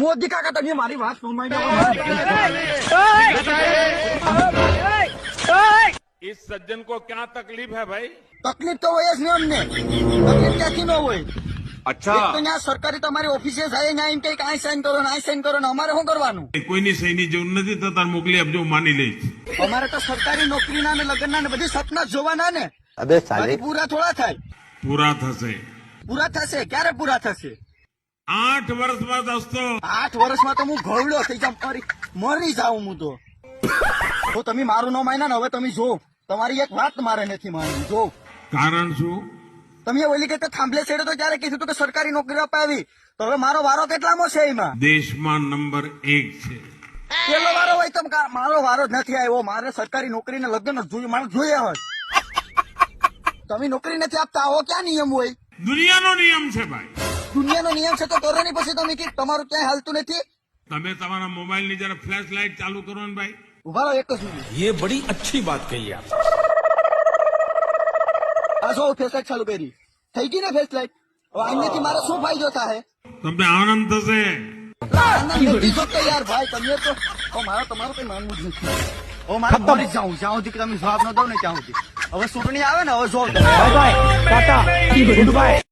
મોદી કાકા તમે મારી વાત સુનવાઈ इस सज्जन को क्या तकलीफ है भाई તકલીફ તો હોય જ ને અમને તકલીફ ક્યાંથી ન હોય अच्छा એક તો ત્યાં સરકારી તમારી ઓફિસે જાય ત્યાં એમ કે આ સાઈન કરો ને આ સાઈન કરો ને અમારે શું કરવાનું કોઈની સહીની જરૂર નથી તો તાર મોકલી આપજો હું માની લઈશ અમારે તો સરકારી નોકરીના ને લગ્નના ને બધી સપના જ જોવાના ને અબે બાકી પૂરા થોડા થાય પૂરા થશે પૂરા થશે ક્યારે પૂરા થશે આઠ વર્ષમાં દોસ્તો આઠ વર્ષમાં તો હું ઘવડો થઈ જાઉં. મરી મરી જાઉં હું તો. તો તમે મારું નામ માન્યા ને હવે તમે જો. તમારી એક વાત મારે નથી માનવી. જો. કારણ શું? તમે ઓલી કે થાંભલે છેડે તો ત્યારે કીધું કે સરકારી નોકરી અપાવી. તો હવે મારો વારો કેટલામો છે એમાં? દેશમાં નંબર એક છે. પેલો વારો હોય તો મારો વારો જ નથી આવ્યો. મારે સરકારી નોકરીને લગ્ન જ જોઈએ મારે જોઈએ હોય. તમે નોકરી નથી આપતા. આવો ક્યાં નિયમ હોય? દુનિયાનો નિયમ છે ભાઈ. દુનિયાનો નિયમ છે તો કરો નહીં પછી તમે કે તમારું ક્યાંય હાલતું નથી તમે તમારા મોબાઈલની જરા ફ્લેશ લાઇટ ચાલુ કરો ને ભાઈ ઉભા રહો એક જ મિનિટ ये बड़ी अच्छी बात कही आप આ જો ફેસ લાઈટ ચાલુ કરી થઈ ગઈ ને ફેસ લાઈટ હવે આનાથી મારે શું ફાયદો થાય તમને આનંદ થશે આનંદ નથી થતો યાર ભાઈ તમે તો હવે મારે તમારું કઈ માનવું જ નથી હવે મારે મરી જ જાઉં જ્યાં સુધી કે તમે જવાબ ન દો ને ત્યાં સુધી હવે ચૂંટણી આવે ને હવે જો bye bye tata goodbye